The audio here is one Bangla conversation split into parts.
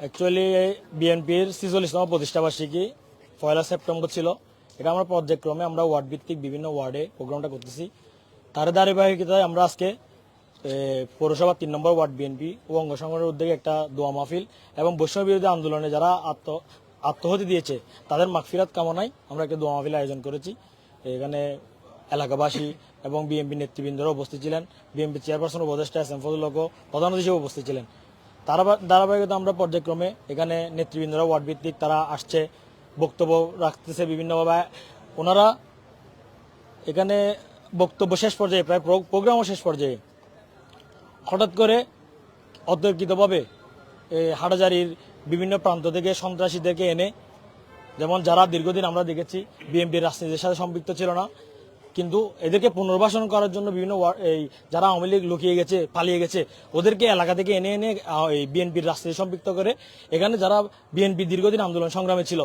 অ্যাকচুয়ালি বিএনপির ছিচল্লিশতম প্রতিষ্ঠাবার্ষিকী পয়লা সেপ্টেম্বর ছিল। এটা আমরা পর্যায়ক্রমে আমরা ওয়ার্ড ভিত্তিক বিভিন্ন ওয়ার্ডে প্রোগ্রামটা করতেছি। তার ধারাবাহিকতায় আমরা আজকে পৌরসভা তিন নম্বর ওয়ার্ড বিএনপি ও অঙ্গ সংগঠনের উদ্যোগে একটা দোয়া মাহফিল এবং বৈষম্য বিরোধী আন্দোলনে যারা আত্ম আত্মহতি দিয়েছে, তাদের মাগফিরাত কামনায় আমরা একটা দোয়া মাহফিল আয়োজন করেছি। এখানে এলাকাবাসী এবং বিএনপি নেতৃবৃন্দরা উপস্থিত ছিলেন। বিএনপি চেয়ারপারসন উপদেষ্টা এস এম ফজলক প্রধান উপস্থিত ছিলেন। ধারাবাহিকতা আমরা পর্যায়ক্রমে এখানে নেতৃবৃন্দরা ওয়ার্ড ভিত্তিক তারা আসছে, বক্তব্য রাখতেছে বিভিন্নভাবে। ওনারা এখানে বক্তব্য শেষ পর্যায়ে, প্রায় প্রোগ্রামও শেষ পর্যায়ে। হঠাৎ করে অতর্কিতভাবে এই হাটাজারির বিভিন্ন প্রান্ত থেকে সন্ত্রাসীদেরকে এনে, যেমন যারা দীর্ঘদিন আমরা দেখেছি, বিএনপির রাজনীতির সাথে সম্পৃক্ত ছিল না কিন্তু এদেরকে পুনর্বাসন করার জন্য বিভিন্ন এই যারা আওয়ামী লীগ লুকিয়ে গেছে, পালিয়ে গেছে, ওদেরকে এলাকা থেকে এনে এনে এই বিএনপির রাজনীতি সম্পৃক্ত করে এখানে যারা বিএনপি দীর্ঘদিন আন্দোলন সংগ্রামে ছিল,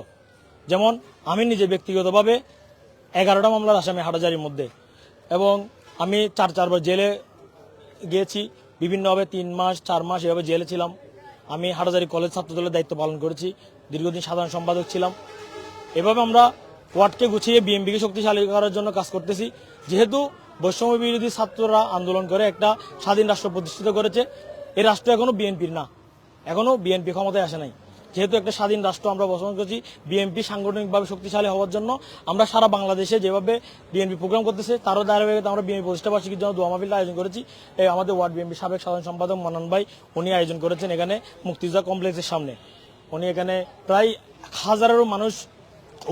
যেমন আমি নিজে ব্যক্তিগতভাবে এগারোটা মামলার আসামি হাটাজারির মধ্যে এবং আমি চার চারবার জেলে গিয়েছি, বিভিন্নভাবে তিন মাস, চার মাস এভাবে জেলে ছিলাম। আমি হাটাজারি কলেজ ছাত্রদলের দায়িত্ব পালন করেছি, দীর্ঘদিন সাধারণ সম্পাদক ছিলাম। এভাবে আমরা ওয়ার্ডকে গুছিয়ে বিএমপিকে শক্তিশালী করার জন্য কাজ করতেছি। যেহেতু বৈষম্য বিরোধী ছাত্ররা আন্দোলন করে একটা স্বাধীন রাষ্ট্র প্রতিষ্ঠিত করেছে, এই রাষ্ট্র এখনও বিএনপির না। এখনও বিএনপি ক্ষমতায় আসে নাই। যেহেতু একটা স্বাধীন রাষ্ট্র আমরা বসবাস করছি, বিএনপি সাংগঠনিকভাবে শক্তিশালী হওয়ার জন্য আমরা সারা বাংলাদেশে যেভাবে বিএনপি প্রোগ্রাম করতেছে, তারও ধারাবাহিকতা আমরা বিএনপি প্রতিষ্ঠাবার্ষিকীর জন্য দোয়া মাহফিল আয়োজন করেছি। এই আমাদের ওয়ার্ড বিএনপি সাবেক সাধারণ সম্পাদক মানন ভাই, উনি আয়োজন করেছেন এখানে মুক্তিযোদ্ধা কমপ্লেক্সের সামনে। উনি এখানে প্রায় হাজারেরও মানুষ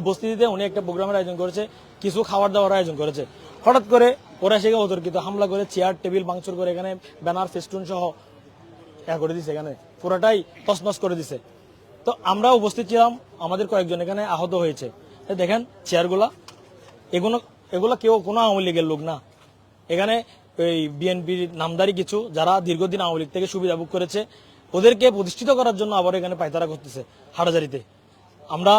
উপস্থিতিতে উনি একটা প্রোগ্রামের আয়োজন করেছে, কিছু খাবার দাবার আয়োজন করেছে। হঠাৎ করে ওরা সেখানে অতর্কিত হামলা করে চেয়ার টেবিল ভাঙচুর করে এখানে ব্যানার ফেস্টুন সহ ইয়া করে দিছে এখানে। পুরোটাই তসনস করে দিছে। তো আমরা উপস্থিত ছিলাম, আমাদের কয়েকজন এখানে আহত হয়েছে। দেখেন চেয়ারগুলা এগুলো এগুলো কেউ, কোনো আওয়ামী লীগের লোক না। এখানে এই বিএনপির নামদারি কিছু, যারা দীর্ঘদিন আওয়ামী লীগ থেকে সুবিধা ভোগ করেছে, ওদেরকে প্রতিষ্ঠিত করার জন্য আবার এখানে পায়তারা করতেছে হাটাজারিতে আমরা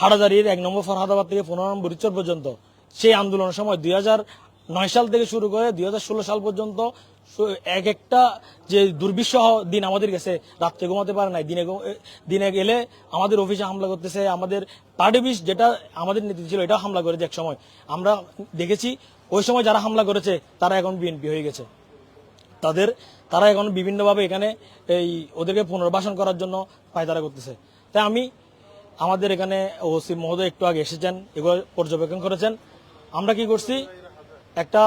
হাটাজারির এক নম্বর ফরহাদাবাদ থেকে পনেরো নম্বর বরিচর পর্যন্ত। সেই আন্দোলনের সময় দুই নয় সাল থেকে শুরু করে দু হাজার ষোলো সাল পর্যন্ত এক একটা যে দুর্বিষহ দিন আমাদের গেছে, রাত্রে ঘুমাতে পারে নাই, দিনে দিনে গেলে আমাদের অফিসে হামলা করতেছে, আমাদের পার্টি বিশ যেটা আমাদের নীতি ছিল, এটাও হামলা করেছে এক সময়। আমরা দেখেছি ওই সময় যারা হামলা করেছে, তারা এখন বিএনপি হয়ে গেছে। তাদের, তারা এখন বিভিন্নভাবে এখানে এই ওদেরকে পুনর্বাসন করার জন্য পায়তারা করতেছে। তাই আমি আমাদের এখানে ওসি মহোদয় একটু আগে এসেছেন, এগুলো পর্যবেক্ষণ করেছেন। আমরা কি করছি? একটা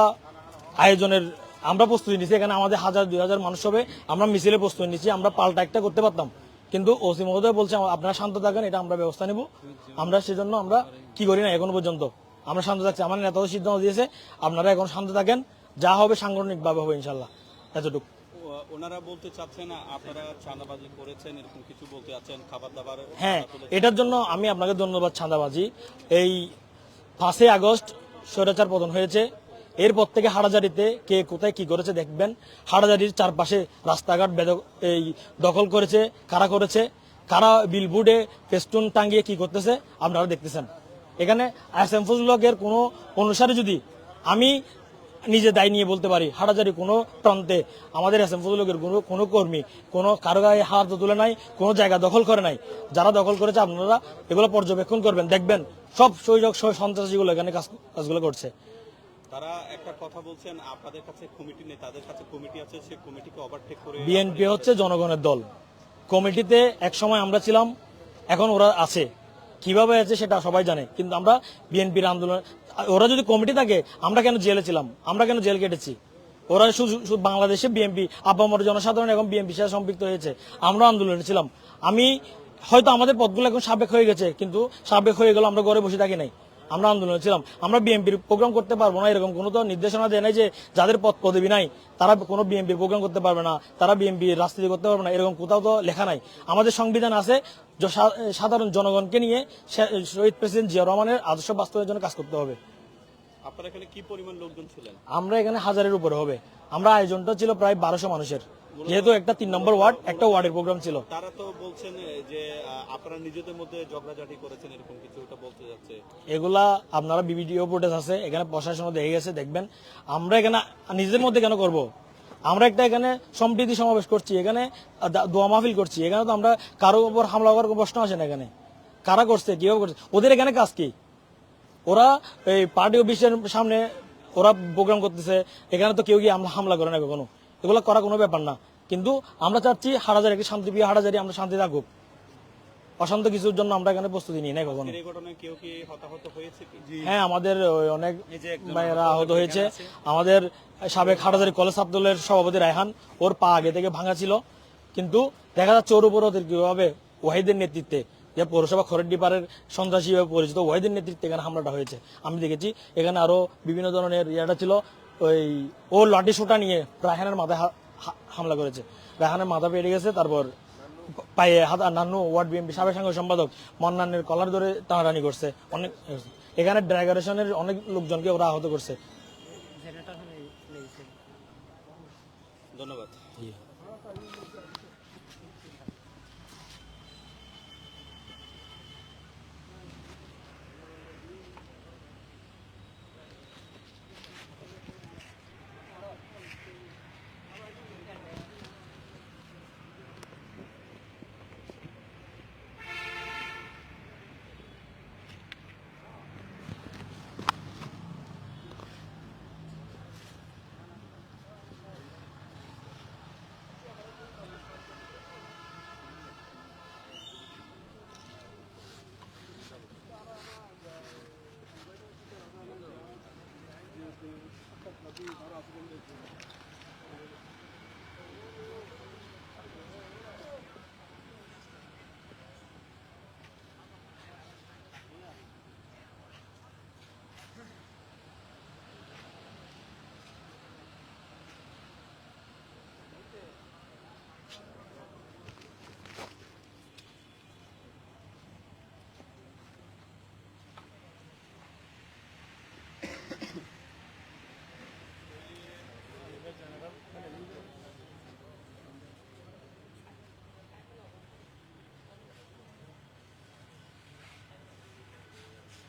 আয়োজনের, আমরা প্রস্তুতি নিচ্ছি এখানে আমাদের হাজার, দুই হাজার মানুষ হবে, আমরা মিছিলে প্রস্তুতি নিচ্ছি আমরা পাল্টা একটা করতে পারতাম। কিন্তু ওসি মহোদয় বলছে, আপনারা শান্ত থাকেন, এটা আমরা ব্যবস্থা নেব। আমরা সেজন্য আমরা কি করি না, এখনও পর্যন্ত। আমরা শান্ত থাকছি, আমার নেতা সিদ্ধান্ত দিয়েছে, আপনারা এখন শান্ত থাকেন, যা হবে সাংগঠনিকভাবে হবে ইনশাল্লাহ। এতটুকু। ওনারা বলতে চাচ্ছেন আপনারা চাঁদাবাজি করেছেন এরকম কিছু বলতে চাচ্ছেন খাবার দাবার হ্যাঁ এটার জন্য আমি আপনাকে ধন্যবাদ চাঁদাবাজি। এই পাঁচই আগস্ট স্বৈরাচার পতন হয়েছে। এরপর থেকে হাড়াজারিতে কে কোথায় কি করেছে দেখবেন। হাড়াজারির চারপাশে রাস্তাঘাট বেদ- এই দখল করেছে কারা করেছে কারা বিলবোর্ডে পেস্টুন টাঙ্গিয়ে কি করতেছে আপনারা দেখতেছেন। এখানে এসএম ফজলকের কোনো অনুসারে যদি আমি নিজে দায় নিয়ে বলতে পারি। হাটাজারি কোনো প্রান্তে আমাদের এস এম ফজলকের কোনো কোনো কর্মী কোনো কারও গায়ে হাত তুলে নাই কোনো জায়গা দখল করে নাই। যারা দখল করেছে আপনারা এগুলো পর্যবেক্ষণ করবেন দেখবেন সব সৈজক সন্ত্রাসীগুলো এখানে কাজ কাজগুলো করছে। তারা একটা কথা বলছেন আপনাদের কাছে কমিটি নেই তাদের কাছে কমিটি আছে সেই কমিটিকে ওভারটেক করে বিএনপি হচ্ছে জনগণের দল। কমিটিতে এক সময় আমরা ছিলাম এখন ওরা আছে। কীভাবে আছে সেটা সবাই জানে কিন্তু আমরা বিএনপির আন্দোলন ওরা যদি কমিটি থাকে, আমরা কেন জেলে ছিলাম? আমরা কেন জেল কেটেছি? ওরা শুধু বাংলাদেশে বিএনপি আপামর জনসাধারণ এখন বিএনপির সাথে সম্পৃক্ত হয়েছে। আমরা আন্দোলনে ছিলাম। আমি, হয়তো আমাদের পদগুলো এখন সাবেক হয়ে গেছে, কিন্তু সাবেক হয়ে গেল আমরা ঘরে বসে থাকি নাই। আমরা আন্দোলনে ছিলাম। আমরা বিএনপির প্রোগ্রাম করতে পারব না, এরকম কোনো তো নির্দেশনা দেয় নাই যে যাদের পদ পদবি নাই, তারা কোনো বিএনপির প্রোগ্রাম করতে পারবে না, তারা বিএনপি রাজনীতি করতে পারবে না, এরকম কোথাও তো লেখা নাই। আমাদের সংবিধান আছে সাধারণ জনগণকে নিয়ে শহীদ প্রেসিডেন্ট জিয়া রহমানের আদর্শ বাস্তবের জন্য কাজ করতে হবে। আপনারা এখানে কি পরিমাণ লোকজন ছিলেন? আমরা এখানে হাজারের উপরে হবে। আমরা আয়োজনটা ছিল প্রায় বারোশো মানুষের। যেহেতু একটা তিন নম্বর ওয়ার্ড একটা ওয়ার্ডের প্রোগ্রাম ছিল। তারা তো বলছেন যে আপনারা নিজেদের মধ্যে ঝগড়াঝাটি করেছেন এরকম কিছু ওটা বলতে যাচ্ছে। এগুলা আপনারা ভিডিও ফুটেজ আছে এখানে প্রশাসনও দেখে গেছে দেখবেন। আমরা এখানে নিজেদের মধ্যে কেন করব? আমরা একটা এখানে সম্প্রীতি সমাবেশ করছি, এখানে দোয়া মাহফিল করছি, এখানে তো আমরা কারও উপর হামলা করার প্রশ্ন আসে না এখানে। কারা করছে, কীভাবে করছে, ওদের এখানে কাজ কি? ওরা এই পার্টি অফিসের সামনে ওরা প্রোগ্রাম করতেছে, এখানে তো কেউ গিয়ে আমরা হামলা করে না কখনো। এগুলো করা কোনো ব্যাপার না। কিন্তু আমরা চাচ্ছি হাটাজারি একটি শান্তিপ্রিয় হাটাজারি আমরা শান্তি থাকুক। অশান্ত কিছুর জন্য আমরা এখানে প্রস্তুতি নিই না কখনো? এই ঘটনায় কেউ কি হতাহত হয়েছে? কি হ্যাঁ আমাদের অনেক ভাইয়েরা আহত হয়েছে। আমাদের সাবেক হাটাজারি কলেজ আব্দুলের সভাপতি রায়হান ওর পা আগে থেকে ভাঙা ছিল। কিন্তু দেখা যাচ্ছে ওর উপর ওদের কীভাবে ওয়াহিদের নেতৃত্বে যে পৌরসভা খরেড্ডি পাড়ের সন্ত্রাসী হিসেবে পরিচিত ওয়াহিদের নেতৃত্বে এখানে হামলাটা হয়েছে। আমি দেখেছি এখানে আরও বিভিন্ন ধরনের ইয়েটা ছিল। ওই ও লাঠি সোটা নিয়ে রায়হানের মাথায় হামলা করেছে। রায়হানের মাথা পেটে গেছে তারপর পায়ে নানু ওয়ার্ড বিএনপি সাবেক সাংগঠনিক সম্পাদক মন্নানের কলার ধরে টানাটানি করছে। অনেক এখানে ড্রাইগারেশনের অনেক লোকজনকে ওরা আহত করছে। ধন্যবাদ। 바로 앞에 건데.